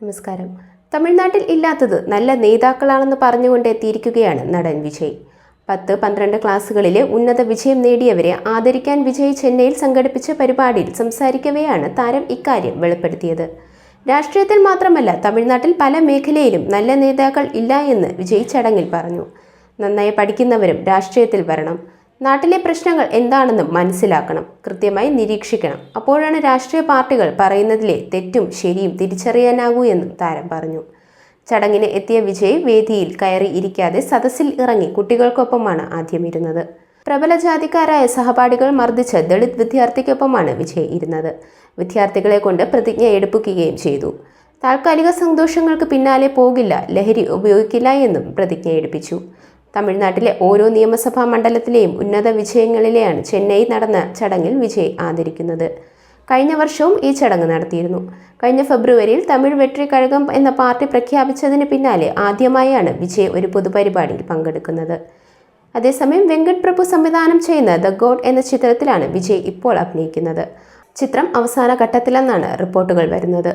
നമസ്കാരം. തമിഴ്നാട്ടിൽ ഇല്ലാത്തത് നല്ല നേതാക്കളാണെന്ന് പറഞ്ഞുകൊണ്ട് എത്തിയിരിക്കുകയാണ് നടൻ വിജയ്. പത്ത് പന്ത്രണ്ട് ക്ലാസ്സുകളിലെ ഉന്നത വിജയം നേടിയവരെ ആദരിക്കാൻ വിജയ് ചെന്നൈയിൽ സംഘടിപ്പിച്ച പരിപാടിയിൽ സംസാരിക്കവെയാണ് താരം ഇക്കാര്യം വെളിപ്പെടുത്തിയത്. രാഷ്ട്രീയത്തിൽ മാത്രമല്ല തമിഴ്നാട്ടിൽ പല മേഖലയിലും നല്ല നേതാക്കൾ ഇല്ല എന്ന് വിജയ് ചടങ്ങിൽ പറഞ്ഞു. നന്നായി പഠിക്കുന്നവരും രാഷ്ട്രീയത്തിൽ വരണം. നാട്ടിലെ പ്രശ്നങ്ങൾ എന്താണെന്നും മനസ്സിലാക്കണം. കൃത്യമായി നിരീക്ഷിക്കണം. അപ്പോഴാണ് രാഷ്ട്രീയ പാർട്ടികൾ പറയുന്നതിലെ തെറ്റും ശരിയും തിരിച്ചറിയാനാകൂ എന്നും താരം പറഞ്ഞു. ചടങ്ങിന് എത്തിയ വിജയ് വേദിയിൽ കയറി ഇരിക്കാതെ സദസ്സിൽ ഇറങ്ങി കുട്ടികൾക്കൊപ്പമാണ് ആദ്യം ഇരുന്നത് പ്രബല ജാതിക്കാരായ സഹപാഠികൾ മർദ്ദിച്ച ദളിത് വിദ്യാർത്ഥിക്കൊപ്പമാണ് വിജയ് ഇരുന്നത്. വിദ്യാർത്ഥികളെ കൊണ്ട് പ്രതിജ്ഞ എടുപ്പിക്കുകയും ചെയ്തു. താൽക്കാലിക സന്തോഷങ്ങൾക്ക് പിന്നാലെ പോകില്ല ലഹരി ഉപയോഗിക്കില്ല എന്നും പ്രതിജ്ഞ എടുപ്പിച്ചു. തമിഴ്നാട്ടിലെ ഓരോ നിയമസഭാ മണ്ഡലത്തിലെയും ഉന്നത വിജയങ്ങളിലെയാണ് ചെന്നൈ നടന്ന ചടങ്ങിൽ വിജയ് ആദരിക്കുന്നത്. കഴിഞ്ഞ വർഷവും ഈ ചടങ്ങ് നടത്തിയിരുന്നു. കഴിഞ്ഞ ഫെബ്രുവരിയിൽ തമിഴ് വെട്രി കഴകം എന്ന പാർട്ടി പ്രഖ്യാപിച്ചതിന് പിന്നാലെ ആദ്യമായാണ് വിജയ് ഒരു പൊതുപരിപാടിയിൽ പങ്കെടുക്കുന്നത്. അതേസമയം വെങ്കട് പ്രഭു സംവിധാനം ചെയ്യുന്ന ദ ഗോഡ് എന്ന ചിത്രത്തിലാണ് വിജയ് ഇപ്പോൾ അഭിനയിക്കുന്നത്. ചിത്രം അവസാന ഘട്ടത്തിലെന്നാണ് റിപ്പോർട്ടുകൾ വരുന്നത്.